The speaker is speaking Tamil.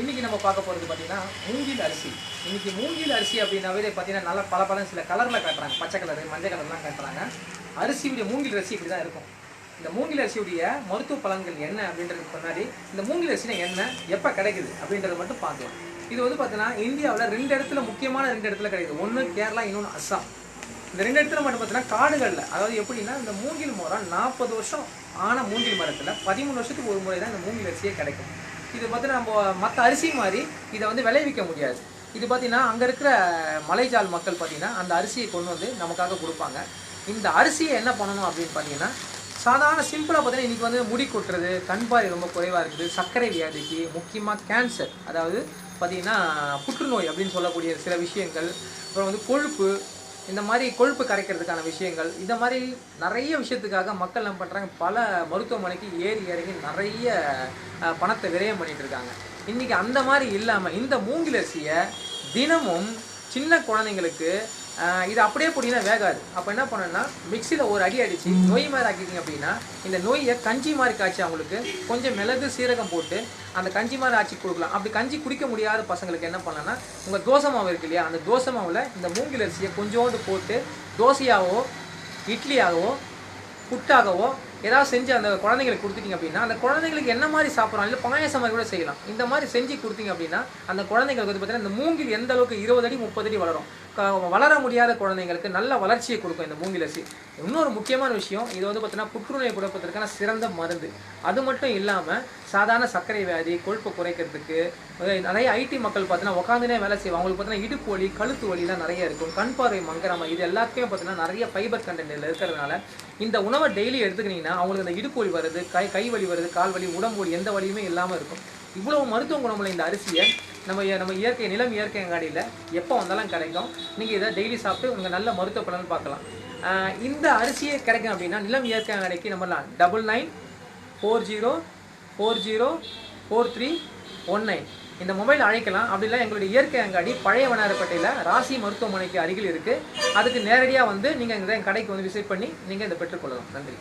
இன்றைக்கி நம்ம பார்க்க போகிறது பார்த்தீங்கன்னா மூங்கில் அரிசி. இன்றைக்கி மூங்கில் அரிசி அப்படின்னாவே பார்த்தீங்கன்னா நல்லா பல பல சில கலரில் காட்டுறாங்க. பச்சை கலர் மஞ்சள் கலர்லாம் காட்டுறாங்க. அரிசியுடைய மூங்கில் அரிசி இப்படி தான் இருக்கும். இந்த மூங்கில் அரிசியுடைய மருத்துவ பலன்கள் என்ன அப்படின்றதுக்கு முன்னாடி இந்த மூங்கில் அரிசினா என்ன எப்போ கிடைக்குது அப்படின்றத மட்டும் பார்க்கலாம். இது வந்து பார்த்தீங்கன்னா இந்தியாவில் ரெண்டு இடத்துல முக்கியமான ரெண்டு இடத்துல கிடைக்குது. ஒன்று கேரளா இன்னொன்று அஸ்ஸாம். இந்த ரெண்டு இடத்துல மட்டும் பார்த்தீங்கன்னா காடுகளில் அதாவது எப்படின்னா இந்த மூங்கில் மரம் நாற்பது வருஷம் ஆன மூங்கில் மரத்தில் பதிமூணு வருஷத்துக்கு ஒரு முறை தான் இந்த மூங்கில் அரிசியே கிடைக்கும். இது பார்த்தீங்கன்னா நம்ம மற்ற அரிசி மாதிரி இதை வந்து விளைவிக்க முடியாது. இது பார்த்தீங்கன்னா அங்கே இருக்கிற மலைஜால் மக்கள் பார்த்தீங்கன்னா அந்த அரிசியை கொண்டு வந்து நமக்காக கொடுப்பாங்க. இந்த அரிசியை என்ன பண்ணணும் அப்படின்னு பார்த்தீங்கன்னா சாதாரண சிம்பிளாக பார்த்தீங்கன்னா இன்றைக்கி வந்து முடி கொட்டுறது கண் ரொம்ப குறைவாக இருக்குது சர்க்கரை வியாதிக்கு முக்கியமாக கேன்சர் அதாவது பார்த்தீங்கன்னா புற்றுநோய் அப்படின்னு சொல்லக்கூடிய சில விஷயங்கள் அப்புறம் வந்து கொழுப்பு இந்த மாதிரி கொழுப்பு கரைக்கிறதுக்கான விஷயங்கள் இந்த மாதிரி நிறைய விஷயத்துக்காக மக்கள் என்ன பண்ணுறாங்க பல மருத்துவமனைக்கு ஏறி இறங்கி நிறைய பணத்தை விரயம் பண்ணிட்டு இருக்காங்க. இன்றைக்கி அந்த மாதிரி இல்லாமல் இந்த மூங்கிலரிசியை தினமும் சின்ன குழந்தைங்களுக்கு இது அப்படியே போட்டிங்கன்னா வேகாது. அப்போ என்ன பண்ணணும்னா மிக்சியில் ஒரு அடி அடித்து நொய் மாதிரி ஆக்கிட்டீங்க அப்படின்னா இந்த நொய்யை கஞ்சி மாதிரி காய்ச்சி அவங்களுக்கு கொஞ்சம் மிளகு சீரகம் போட்டு அந்த கஞ்சி மாதிரி ஆச்சி கொடுக்கலாம். அப்படி கஞ்சி குடிக்க முடியாத பசங்களுக்கு என்ன பண்ணலாம்னா உங்கள் தோசை மாவு இருக்கு இல்லையா அந்த தோசை மாவில் இந்த மூங்கில் அரிசியை கொஞ்சோண்டு போட்டு தோசையாவோ இட்லியாகவோ புட்டாகவோ ஏதாவது செஞ்சு அந்த குழந்தைங்களுக்கு கொடுத்துட்டீங்க அப்படின்னா அந்த குழந்தைங்களுக்கு என்ன மாதிரி சாப்பிட்றோம் இல்லை பாயசம் மாதிரி கூட செய்யலாம். இந்த மாதிரி செஞ்சு கொடுத்தீங்க அப்படின்னா அந்த குழந்தைங்களுக்கு வந்து பார்த்தீங்கன்னா இந்த மூங்கில் எந்த அளவுக்கு இருபது அடி முப்பது அடி வளரும்? வளர முடியாத குழந்தைங்களுக்கு நல்ல வளர்ச்சியை கொடுக்கும் இந்த மூங்கில் இன்னொரு முக்கியமான விஷயம் இது வந்து பார்த்தீங்கன்னா புற்றுநோயை குறைப்பதற்கான சிறந்த மருந்து. அது மட்டும் இல்லாமல் சாதாரண சர்க்கரை வியாதி கொழுப்பை குறைக்கிறதுக்கு நிறைய ஐடி மக்கள் பார்த்தீங்கன்னா உட்காந்துனே வேலை செய்வாங்க. அவங்களுக்கு பார்த்தீங்கன்னா இடுப்பு வலி கழுத்து வலிலாம் நிறைய இருக்கும். கண் பார்வை மங்கரமா இது எல்லாத்தையும் பார்த்தீங்கன்னா நிறைய ஃபைபர் கண்டென்ட் இருக்கிறதுனால இந்த உணவை டெய்லி எடுத்துக்கிட்டிங்கன்னா அவங்களுக்கு அந்த இடுப்பு வலி வருது கை கை வலி வருது கால் வலி உடம்பு வலி எந்த வலியுமே இல்லாமல் இருக்கும். இவ்வளோ மருத்துவ குணமுள்ள இந்த அரிசியை நம்ம நம்ம இயற்கை நிலம் இயற்கை அங்காடியில் எப்போ வந்தாலும் கிடைக்கும். நீங்கள் இதை டெய்லி சாப்பிட்டு உங்கள் நல்ல மருத்துவ பலன் பார்க்கலாம். இந்த அரிசியே கிடைக்கும் அப்படின்னா நிலம் இயற்கை அங்காடிக்கு நம்மலாம் double nine four zero four zero four three one nine இந்த மொபைல் அழைக்கலாம். அப்படி இல்லை எங்களுடைய இயற்கை அங்காடி பழைய வண்ணாரப்பேட்டையில் ராசி மருத்துவமனைக்கு அருகில் இருக்குது அதுக்கு நேரடியாக வந்து நீங்கள் இந்த கடைக்கு வந்து விசிட் பண்ணி நீங்கள் இதை பெற்றுக்கொள்ளலாம். நன்றி.